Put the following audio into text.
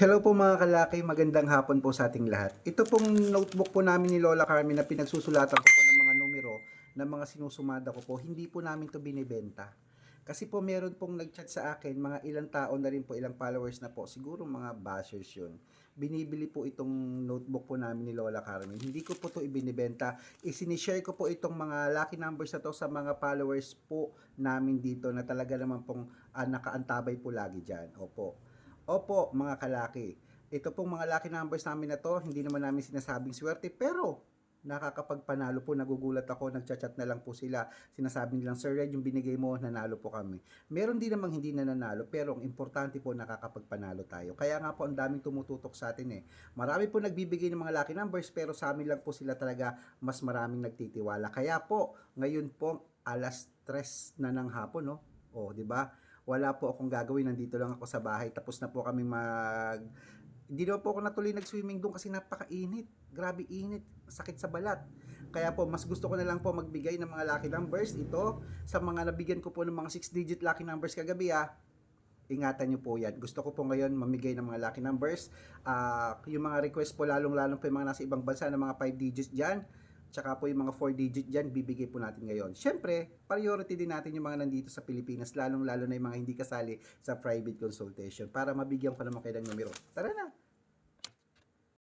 Hello po mga kalaki, magandang hapon po sa ating lahat. Ito pong notebook po namin ni Lola Carmen na pinagsusulatan ko po ng mga numero ng mga sinusumada ko po, hindi po namin to binibenta. Kasi po meron pong nag-chat sa akin, mga ilang tao na rin po, ilang followers na po, siguro mga bashers yun. Binibili po itong notebook po namin ni Lola Carmen. Hindi ko po to ibinibenta. Isinishare ko po itong mga lucky numbers na to sa mga followers po namin dito na talaga naman pong ah, nakaantabay po lagi dyan. Opo. Opo, mga kalaki. Ito pong mga lucky numbers namin na to, hindi naman namin sinasabing swerte, pero nakakapagpanalo po, nagugulat ako, nagchat-chat na lang po sila. Sinasabi nilang, Sir Red, yung binigay mo, nanalo po kami. Meron din namang hindi na nanalo, pero ang importante po, nakakapagpanalo tayo. Kaya nga po, ang daming tumututok sa atin eh. Marami po nagbibigay ng mga lucky numbers, pero sa amin lang po sila talaga mas maraming nagtitiwala. Kaya po, ngayon po, alas 3 na ng hapon, no? O, di ba? Wala po akong gagawin, nandito lang ako sa bahay, tapos na po kami mag... Hindi na po ako natuloy nag-swimming doon kasi napakainit. Grabe init, sakit sa balat. Kaya po, mas gusto ko na lang po magbigay ng mga lucky numbers. Ito, sa mga nabigyan ko po ng mga 6-digit lucky numbers kagabi ah, ingatan nyo po yan. Gusto ko po ngayon mamigay ng mga lucky numbers. Ah, yung mga request po, lalong-lalong po yung mga nasa ibang bansa ng mga 5 digits dyan. Tsaka po yung mga 4 digit dyan, bibigay po natin ngayon. Siyempre, priority din natin yung mga nandito sa Pilipinas, lalong-lalo na yung mga hindi kasali sa private consultation para mabigyan ko naman kayo ng numero. Tara na!